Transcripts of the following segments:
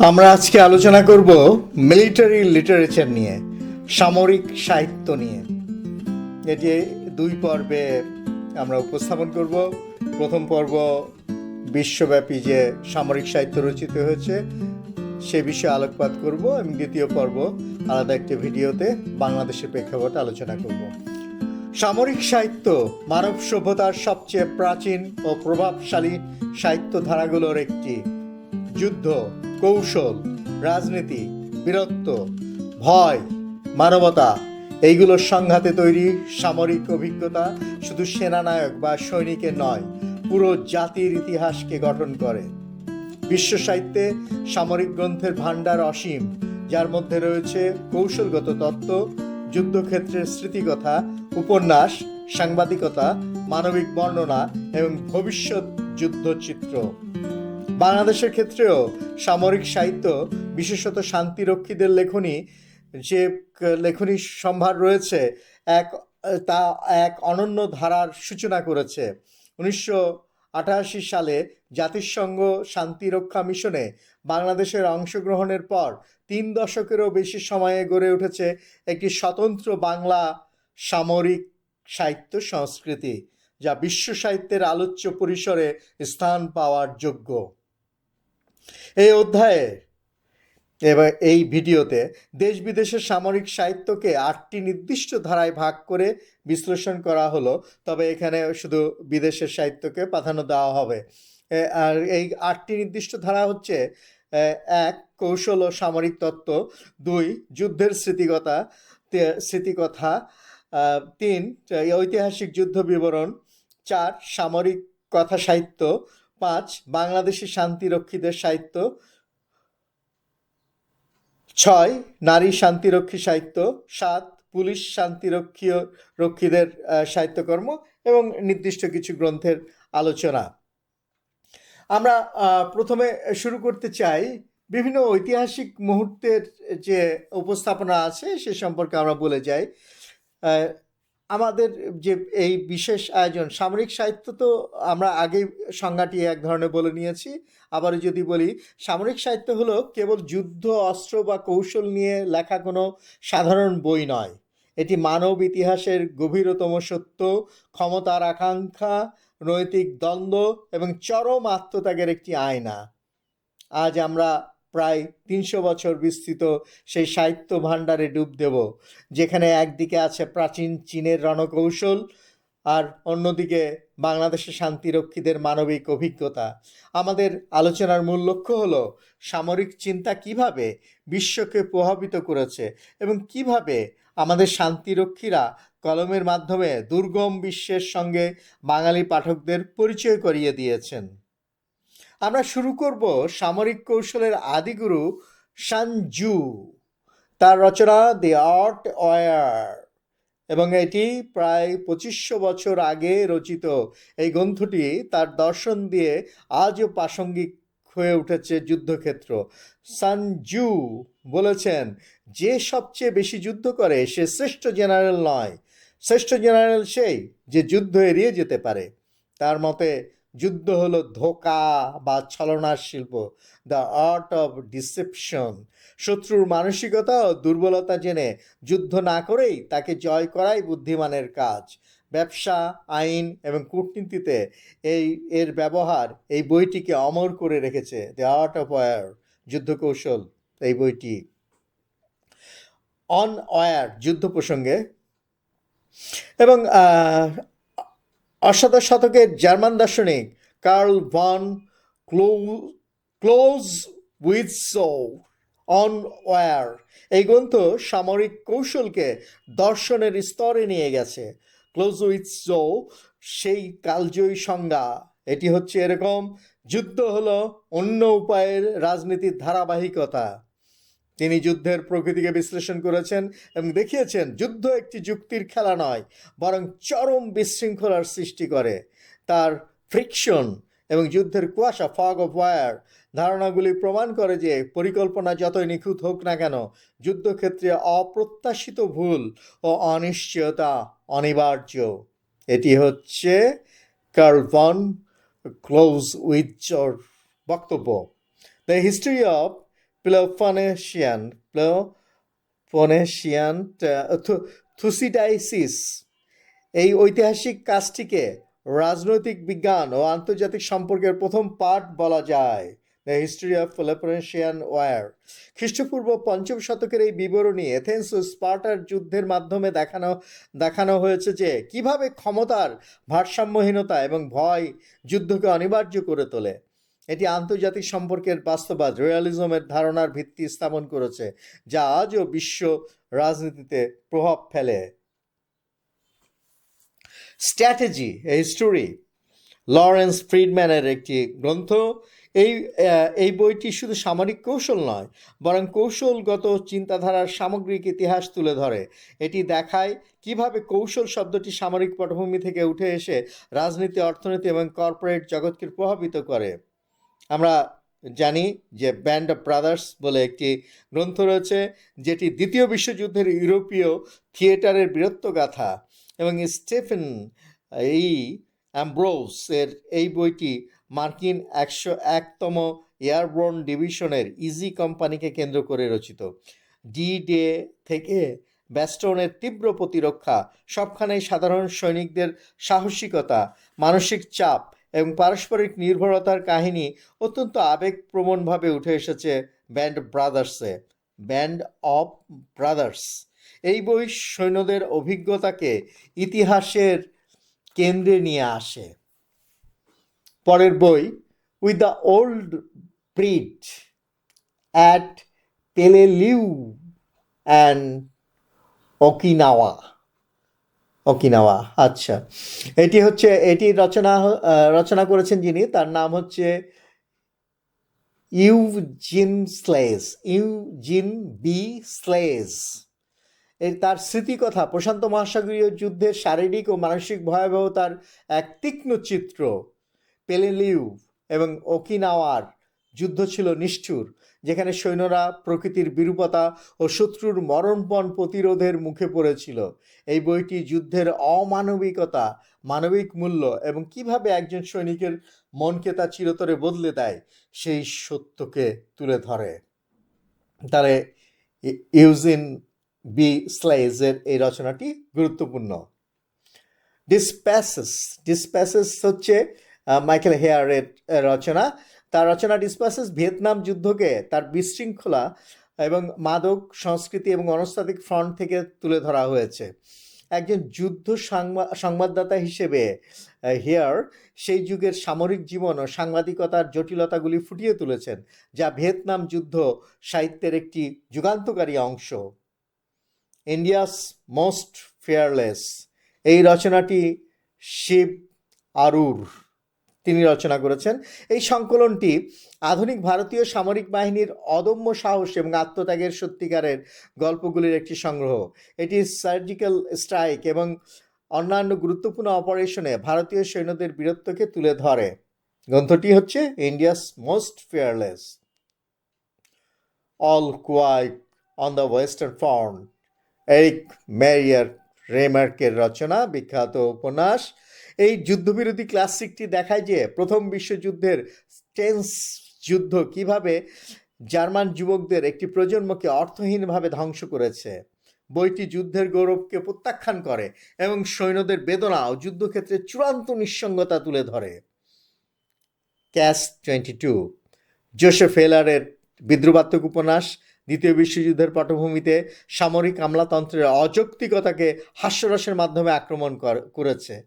আমরা আজকে আলোচনা করব মিলিটারি লিটারেচার নিয়ে, সামরিক সাহিত্য নিয়ে। এটি দুই পর্বে আমরা উপস্থাপন করব। প্রথম পর্ব বিশ্বব্যাপী যে সামরিক সাহিত্য রচিত হয়েছে, সে বিষয়ে আলোকপাত করব এবং দ্বিতীয় পর্ব আলাদা একটি ভিডিওতে বাংলাদেশের প্রেক্ষাপটে আলোচনা করব। সামরিক সাহিত্য মানব সভ্যতার সবচেয়ে প্রাচীন ও প্রভাবশালী সাহিত্য ধারাগুলোর একটি যুদ্ধ, কৌশল, রাজনীতি, বীরত্ব, ভয়, মানবতা, এইগুলোর সংঘাতে তৈরি সামরিক অভিজ্ঞতা শুধু সেনানায়ক বা সৈনিকের নয়, পুরো জাতির ইতিহাসকে গঠন করে। বিশ্ব সাহিত্যে সামরিক গ্রন্থের ভাণ্ডার অসীম, যার মধ্যে রয়েছে কৌশলগত তত্ত্ব, যুদ্ধক্ষেত্রের স্মৃতিকথা, উপন্যাস, সাংবাদিকতা, মানবিক বর্ণনা এবং ভবিষ্যৎ যুদ্ধচিত্র। বাংলাদেশের ক্ষেত্রেও সামরিক সাহিত্য, বিশেষত শান্তিরক্ষীদের লেখনী, যে লেখনী সম্ভার রয়েছে, এক, তা এক অনন্য ধারার সূচনা করেছে। উনিশশো আটাশি সালে জাতিসংঘ শান্তিরক্ষা মিশনে বাংলাদেশের অংশগ্রহণের পর তিন দশকেরও বেশি সময়ে গড়ে উঠেছে একটি স্বতন্ত্র বাংলা সামরিক সাহিত্য সংস্কৃতি, যা বিশ্ব সাহিত্যের আলোচ্য পরিসরে স্থান পাওয়ার যোগ্য। এই অধ্যায়ে, এবার এই ভিডিওতে দেশ বিদেশের সামরিক সাহিত্যকে আটটি নির্দিষ্ট ধারায় ভাগ করে বিশ্লেষণ করা হলো। তবে এখানে শুধু বিদেশের সাহিত্যকে প্রাধান্য দেওয়া হবে। আর এই আটটি নির্দিষ্ট ধারা হচ্ছে এক, কৌশল ও সামরিক তত্ত্ব, দুই, যুদ্ধের স্মৃতিকথা তে- স্মৃতিকথা তিন, ঐতিহাসিক যুদ্ধ বিবরণ, চার, সামরিক কথা সাহিত্য পাঁচ, বাংলাদেশি শান্তিরক্ষীদের সাহিত্য। ছয়, নারী শান্তিরক্ষী সাহিত্য। সাত, পুলিশ শান্তিরক্ষী রক্ষীদের সাহিত্যকর্ম এবং নির্দিষ্ট কিছু গ্রন্থের আলোচনা। আমরা প্রথমে শুরু করতে চাই বিভিন্ন ঐতিহাসিক মুহূর্তের যে উপস্থাপনা আছে সে সম্পর্কে আমরা বলে যাই। আমাদের যে এই বিশেষ আয়োজন, সামরিক সাহিত্য তো আমরা আগে সংজ্ঞাটি এক ধরনের বলে নিয়েছি। আবার যদি বলি, সামরিক সাহিত্য হলো কেবল যুদ্ধ, অস্ত্র বা কৌশল নিয়ে লেখা কোনো সাধারণ বই নয়। এটি মানব ইতিহাসের গভীরতম সত্য, ক্ষমতার আকাঙ্ক্ষা, নৈতিক দ্বন্দ্ব এবং চরম আত্মত্যাগের একটি আয়না। আজ আমরা প্রায় তিনশো বছর বিস্তৃত সেই সাহিত্য ভাণ্ডারে ডুব দেব, যেখানে একদিকে আছে প্রাচীন চীনের রণকৌশল আর অন্যদিকে বাংলাদেশের শান্তিরক্ষীদের মানবিক অভিজ্ঞতা। আমাদের আলোচনার মূল লক্ষ্য হলো সামরিক চিন্তা কীভাবে বিশ্বকে প্রভাবিত করেছে এবং কীভাবে আমাদের শান্তিরক্ষীরা কলমের মাধ্যমে দুর্গম বিশ্বের সঙ্গে বাঙালি পাঠকদের পরিচয় করিয়ে দিয়েছেন। আমরা শুরু করব সামরিক কৌশলের আদিগুরু সানজু। তার রচনা দি আর্ট ওয়ার এবং এটি প্রায় পঁচিশশো বছর আগে রচিত। এই গ্রন্থটি তার দর্শন দিয়ে আজও প্রাসঙ্গিক হয়ে উঠেছে যুদ্ধক্ষেত্র। সানজু বলেছেন, যে সবচেয়ে বেশি যুদ্ধ করে সে শ্রেষ্ঠ জেনারেল নয়। শ্রেষ্ঠ জেনারেল সেই যে যুদ্ধ এড়িয়ে যেতে পারে। তার মতে যুদ্ধ হলো ধোকা বা ছলনার শিল্প দ্য আর্ট অফ ডিসেপশন শত্রুর মানসিকতা ও দুর্বলতা জেনে যুদ্ধ না করেই তাকে জয় করাই বুদ্ধিমানের কাজ। ব্যবসা, আইন এবং কূটনীতিতে এই, এর ব্যবহার এই বইটিকে অমর করে রেখেছে দ্য আর্ট অফ ওয়ার যুদ্ধ কৌশল এই বইটি। অন ওয়ার যুদ্ধ প্রসঙ্গে। এবং অষ্টাদশ শতকের জার্মান দার্শনিক কার্ল ভন ক্লো close with so on war. এই গ্রন্থ সামরিক কৌশলকে দর্শনের স্তরে নিয়ে গেছে। ক্লোজ উইথ সো, সেই কালজয়ী সংজ্ঞা। এটি হচ্ছে এরকম, যুদ্ধ হলো অন্য উপায়ের রাজনীতির ধারাবাহিকতা। তিনি যুদ্ধের প্রকৃতিকে বিশ্লেষণ করেছেন এবং দেখিয়েছেন যুদ্ধ একটি যুক্তির খেলা নয়, বরং চরম বিশৃঙ্খলার সৃষ্টি করে। তার ফ্রিকশন এবং যুদ্ধের কুয়াশা, ফগ অফ ওয়ার, ধারণাগুলি প্রমাণ করে যে পরিকল্পনা যতই নিখুঁত হোক না কেন, যুদ্ধক্ষেত্রে অপ্রত্যাশিত ভুল ও অনিশ্চয়তা অনিবার্য। এটি হচ্ছে কার্ল ভন ক্লোজ উইথ বক্তব্য। The history of Peloponnesian Peloponnesian Thucydides এই ঐতিহাসিক কাজটিকে রাজনৈতিক বিজ্ঞান ও আন্তর্জাতিক সম্পর্কের প্রথম পাঠ বলা যায়। The history of Peloponnesian war খ্রিস্টপূর্ব পঞ্চম শতকের এই বিবরণী এথেন্স ও স্পার্টার যুদ্ধের মাধ্যমে দেখানো দেখানো হয়েছে যে কীভাবে ক্ষমতার ভারসাম্যহীনতা এবং ভয় যুদ্ধকে অনিবার্য করে তোলে। এটি আন্তর্জাতিক সম্পর্কের বাস্তবাদ রিয়ালিজমের ধারণার ভিত্তি স্থাপন করেছে, যা আজও বিশ্ব রাজনীতিতে প্রভাব ফেলে। স্ট্র্যাটেজি হিস্টোরি লরেন্স ফ্রিডম্যানের একটি গ্রন্থ। এই এই বইটি শুধু সামরিক কৌশল নয়, বরং কৌশলগত চিন্তাধারার সামগ্রিক ইতিহাস তুলে ধরে। এটি দেখায় কীভাবে কৌশল শব্দটি সামরিক পটভূমি থেকে উঠে এসে রাজনীতি, অর্থনীতি এবং কর্পোরেট জগৎকে প্রভাবিত করে। আমরা জানি যে ব্যান্ড অফ ব্রাদার্স বলে একটি গ্রন্থ রয়েছে, যেটি দ্বিতীয় বিশ্বযুদ্ধের ইউরোপীয় থিয়েটারের বীরত্বগাথা এবং স্টেফেন এই অ্যাম্ব্রোস এর এই বইটি মার্কিন একশো একতম এয়ারবোর্ন ডিভিশনের ইজি কোম্পানিকে কেন্দ্র করে রচিত। ডি ডে থেকে ব্যাস্টনের তীব্র প্রতিরক্ষা, সবখানেই সাধারণ সৈনিকদের সাহসিকতা, মানসিক চাপ এবং পারস্পরিক নির্ভরতার কাহিনী অত্যন্ত আবেগপ্রবণভাবে উঠে এসেছে ব্যান্ড ব্রাদার্সে, ব্যান্ড অফ ব্রাদার্স। এই বই সৈন্যদের অভিজ্ঞতাকে ইতিহাসের কেন্দ্রে নিয়ে আসে। পরের বই, with the old breed at Peleliu and Okinawa. Okinawa আচ্ছা এটি হচ্ছে, এটি রচনা রচনা করেছেন যিনি, তার নাম হচ্ছে Eugene Sledge Eugene B Sledge এই তার স্মৃতিকথা, প্রশান্ত মহাসাগরীয় যুদ্ধের শারীরিক ও মানসিক ভয়াবহতার এক তীক্ষ্ণ চিত্র, পেলেলিউ এবং ওকিনাওয়ার যুদ্ধ ছিল নিষ্ঠুর। যেখানে সৈন্যরা প্রকৃতির বিরূপতা ও শত্রুর মরণপণ প্রতিরোধের মুখে পড়েছিল। এই বইটি যুদ্ধের অমানবিকতা, মানবিক মূল্য এবং কীভাবে একজন সৈনিকের মনকে তা চিরতরে বদলে দেয়, সেই সত্যকে তুলে ধরে। ই- ইউজিন বি স্লাইজের এই রচনাটি গুরুত্বপূর্ণ। ডিসপ্যাসেস ডিসপ্যাসেস হচ্ছে মাইকেল হেয়ারের রচনা। তার রচনা ডিসপ্যাসেস ভিয়েতনাম যুদ্ধকে তার বিশৃঙ্খলা এবং মাদক সংস্কৃতি এবং অনস্তাত্ত্বিক ফ্রন্ট থেকে তুলে ধরা হয়েছে। একজন যুদ্ধ সংবা- সংবাদদাতা হিসেবে হেয়ার সেই যুগের সামরিক জীবন ও সাংবাদিকতার জটিলতাগুলি ফুটিয়ে তুলেছেন, যা ভিয়েতনাম যুদ্ধ সাহিত্যের একটি যুগান্তকারী অংশ। India's most fearless. এই রচনাটি শিব আরুর। তিনি রচনা করেছেন। এই সংকলনটি আধুনিক ভারতীয় সামরিক বাহিনীর অদম্য সাহস এবং আত্মত্যাগের সত্যিকারের গল্পগুলির একটি সংগ্রহ। এটি সার্জিক্যাল স্ট্রাইক এবং অন্যান্য গুরুত্বপূর্ণ অপারেশনে ভারতীয় সৈন্যদের বীরত্বকে তুলে ধরে। গ্রন্থটি হচ্ছে India's most fearless. All quiet on the western front. Erich Maria রেমার্কের রচনা, বিখ্যাত উপন্যাস। এই যুদ্ধবিরোধী ক্লাসিকটি দেখায় যে প্রথম বিশ্বযুদ্ধের টেন্স যুদ্ধ কীভাবে জার্মান যুবকদের একটি প্রজন্মকে অর্থহীনভাবে ধ্বংস করেছে। বইটি যুদ্ধের গৌরবকে প্রত্যাখ্যান করে এবং সৈন্যদের বেদনা ও যুদ্ধক্ষেত্রে চূড়ান্ত নিঃসঙ্গতা তুলে ধরে। Catch twenty two. জোসেফ হেলারের বিদ্রুবাত্মক উপন্যাস দ্বিতীয় বিশ্বযুদ্ধের পটভূমিতে সামরিক আমলাতন্ত্রের অযৌক্তিকতাকে হাস্যরসের মাধ্যমে আক্রমণ করেছে।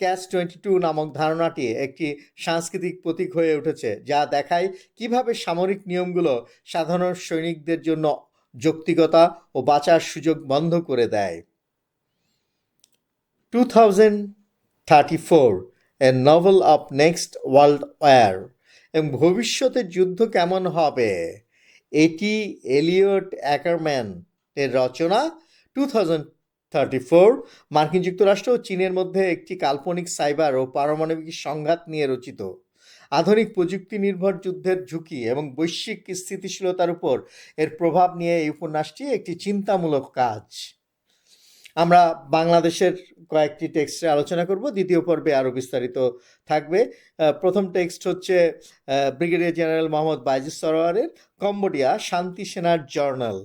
ক্যাচ টোয়েন্টি টু নামক ধারণাটি একটি সাংস্কৃতিক প্রতীক হয়ে উঠেছে, যা দেখায় কীভাবে সামরিক নিয়মগুলো সাধারণ সৈনিকদের জন্য যৌক্তিকতা ও বাঁচার সুযোগ বন্ধ করে দেয়। Two thousand thirty four a novel of next world war এবং ভবিষ্যতের যুদ্ধ কেমন হবে? এটি এলিয়ট অ্যাকারম্যান এর রচনা। টু থাউজেন্ড থার্টি ফোর, মার্কিন যুক্তরাষ্ট্র ও চীনের মধ্যে একটি কাল্পনিক সাইবার ও পারমাণবিক সংঘাত নিয়ে রচিত। আধুনিক প্রযুক্তি নির্ভর যুদ্ধের ঝুঁকি এবং বৈশ্বিক স্থিতিশীলতার উপর এর প্রভাব নিয়ে এই উপন্যাসটি একটি চিন্তামূলক কাজ। আমরা বাংলাদেশের কয়েকটি টেক্সটে আলোচনা করব, দ্বিতীয় পর্বে আরও বিস্তারিত থাকবে। প্রথম টেক্সট হচ্ছে ব্রিগেডিয়ার জেনারেল মোহাম্মদ বাইজিস সরোয়ারের, কম্বোডিয়া শান্তি সেনার জার্নাল।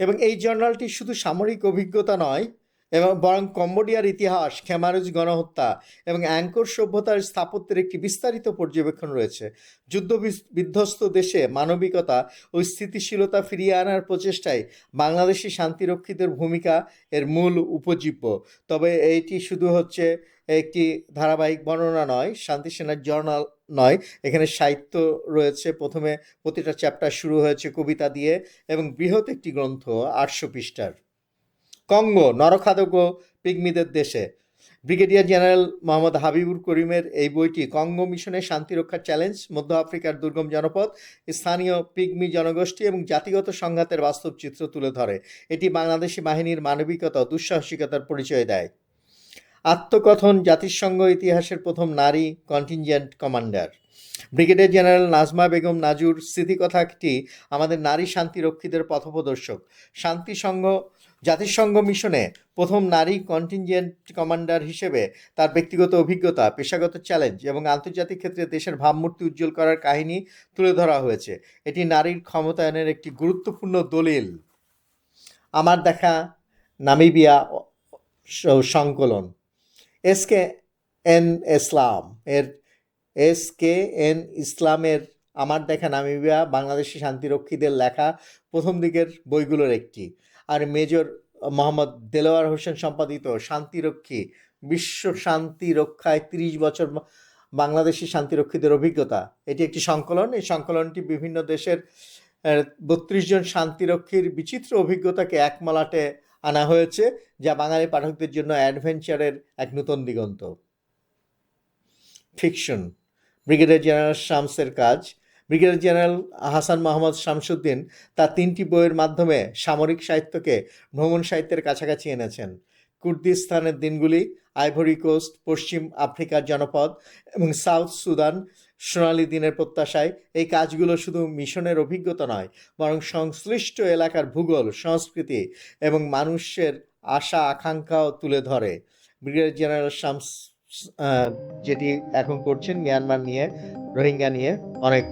এবং এই জার্নালটি শুধু সামরিক অভিজ্ঞতা নয়, এবং বরং কম্বোডিয়ার ইতিহাস, খেমারুজ গণহত্যা এবং অ্যাঙ্কর সভ্যতার স্থাপত্যের একটি বিস্তারিত পর্যবেক্ষণ রয়েছে। যুদ্ধ বিধ্বস্ত দেশে মানবিকতা ও স্থিতিশীলতা ফিরিয়ে আনার প্রচেষ্টায় বাংলাদেশি শান্তিরক্ষীদের ভূমিকা এর মূল উপজীব্য। তবে এইটি শুধু হচ্ছে একটি ধারাবাহিক বর্ণনা নয় শান্তি সেনার জার্নাল নয়, এখানে সাহিত্য রয়েছে। প্রথমে প্রতিটা চ্যাপ্টার শুরু হয়েছে কবিতা দিয়ে এবং বৃহৎ একটি গ্রন্থ, আটশো পৃষ্ঠার। কঙ্গো, নরখাদক পিগমিদের দেশে। ব্রিগেডিয়ার জেনারেল মোহাম্মদ হাবিবুর করিমের এই বইটি কঙ্গো মিশনের শান্তিরক্ষার চ্যালেঞ্জ, মধ্য আফ্রিকার দুর্গম জনপদ, স্থানীয় পিগমি জনগোষ্ঠী এবং জাতিগত সংঘাতের বাস্তব চিত্র তুলে ধরে। এটি বাংলাদেশি বাহিনীর মানবিকতা দুঃসাহসিকতার পরিচয় দেয়। আত্মকথন জাতিসংঘ ইতিহাসের প্রথম নারী contingent commander. Brigadier general Nazma Begum নাজুর স্মৃতিকথাটি আমাদের নারী শান্তিরক্ষীদের পথপ্রদর্শক। শান্তিসংঘ জাতিসংঘ মিশনে প্রথম নারী কন্টিনজেন্ট কমান্ডার হিসেবে তার ব্যক্তিগত অভিজ্ঞতা, পেশাগত চ্যালেঞ্জ এবং আন্তর্জাতিক ক্ষেত্রে দেশের ভাবমূর্তি উজ্জ্বল করার কাহিনী তুলে ধরা হয়েছে। এটি নারীর ক্ষমতায়নের একটি গুরুত্বপূর্ণ দলিল। আমার দেখা, নামিবিয়া সংকলন। এস কে এন ইসলাম এর এস কে এন ইসলামের আমার দেখা নামিবিয়া, বাংলাদেশি শান্তিরক্ষীদের লেখা প্রথম দিকের বইগুলোর একটি। আর মেজর মোহাম্মদ দেলোয়ার হোসেন সম্পাদিত শান্তিরক্ষী, বিশ্ব শান্তি রক্ষায় তিরিশ বছর বা- বাংলাদেশি শান্তিরক্ষীদের অভিজ্ঞতা। এটি একটি সংকলন। এই সংকলনটি বিভিন্ন দেশের বত্রিশ জন শান্তিরক্ষীর বিচিত্র অভিজ্ঞতাকে এক মলাটে আনা হয়েছে, যা বাঙালি পাঠকদের জন্য অ্যাডভেঞ্চারের এক নতুন দিগন্ত। ফিকশন ব্রিগেডিয়ার জেনারেল শামসের কাজ। ব্রিগেডিয়ার জেনারেল হাসান মোহাম্মদ শামসুদ্দিন তার তিনটি বইয়ের মাধ্যমে সামরিক সাহিত্যকে ভ্রমণ সাহিত্যের কাছাকাছি এনেছেন। কুর্দিস্তানের দিনগুলি আইভরি কোস্ট পশ্চিম আফ্রিকার জনপদ এবং সাউথ সুদান সোনালী দিনের প্রত্যাশায় এই কাজগুলো শুধু মিশনের অভিজ্ঞতা নয়, বরং সংশ্লিষ্ট এলাকার ভূগোল, সংস্কৃতি এবং মানুষের আশা, আকাঙ্ক্ষাও তুলে ধরে। ব্রিগেডিয়ার জেনারেল শামস যেটি এখন করছেন মিয়ানমার নিয়ে রোহিঙ্গা নিয়ে অনেক,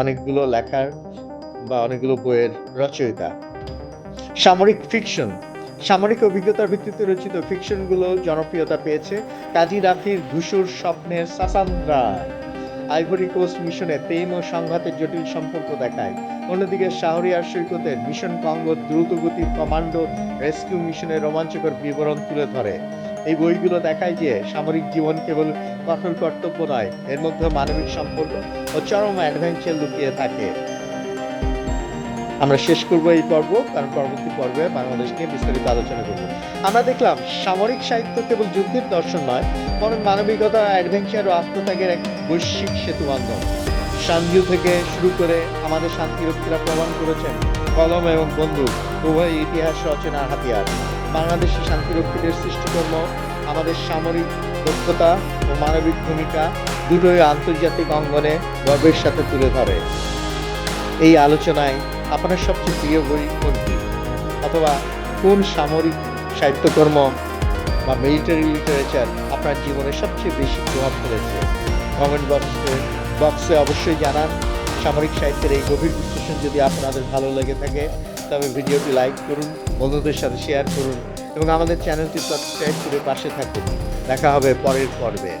অনেকগুলো লেখার বা অনেকগুলো বইয়ের রচয়িতা। সামরিক ফিকশন সামরিক অভিজ্ঞতার ভিত্তিতে রচিত ফিকশনগুলো জনপ্রিয়তা পেয়েছে কাজী রাফির ঘুষুর স্বপ্নের সাসান্দ্রা। আইভরি কোস্ট মিশনে প্রেম ও সংঘাতের জটিল সম্পর্ক দেখায়। অন্যদিকে শাহরিয়ার সৈকতের মিশন কঙ্গো দ্রুতগতির কমান্ডো রেস্কিউ মিশনের রোমাঞ্চকর বিবরণ তুলে ধরে। এই বইগুলো দেখায় যে সামরিক জীবন কেবল কঠোর কর্তব্য নয়, এর মধ্যে মানবিক সম্পর্ক ও চরম অ্যাডভেঞ্চার লুকিয়ে থাকে। আমরা শেষ করব এই পর্ব, কারণ পরবর্তী পর্বে বাংলাদেশ নিয়ে বিস্তারিত আলোচনা করব। আমরা দেখলাম, সামরিক সাহিত্য কেবল যুদ্ধের দর্শন নয়, বরং মানবিকতা অ্যাডভেঞ্চার ও আত্মত্যাগের এক বৈশ্বিক সেতু বান্ধব সানজিউ থেকে শুরু করে আমাদের শান্তিরক্ষীরা প্রমাণ করেছেন, কলম এবং বন্দুক, উভয় ইতিহাস রচনার হাতিয়ার। বাংলাদেশি শান্তিরক্ষীদের সৃষ্টিকর্ম, আমাদের সামরিক দক্ষতা ও মানবিক ভূমিকা দুটোই আন্তর্জাতিক অঙ্গনে গর্বের সাথে তুলে ধরে। এই আলোচনায় আপনার সবচেয়ে প্রিয় বই কোনটি? অথবা কোন সামরিক সাহিত্যকর্ম বা মিলিটারি লিটারেচার আপনার জীবনে সবচেয়ে বেশি প্রভাব ফেলেছে? কমেন্ট বক্সে বক্সে অবশ্যই জানান। সামরিক সাহিত্যের এই গভীর বিশ্লেষণ যদি আপনাদের ভালো লেগে থাকে, তবে ভিডিওটি লাইক করুন, বন্ধুদের সাথে শেয়ার করুন এবং আমাদের চ্যানেলটি সাবস্ক্রাইব করে পাশে থাকুন। দেখা হবে পরের পর্বে।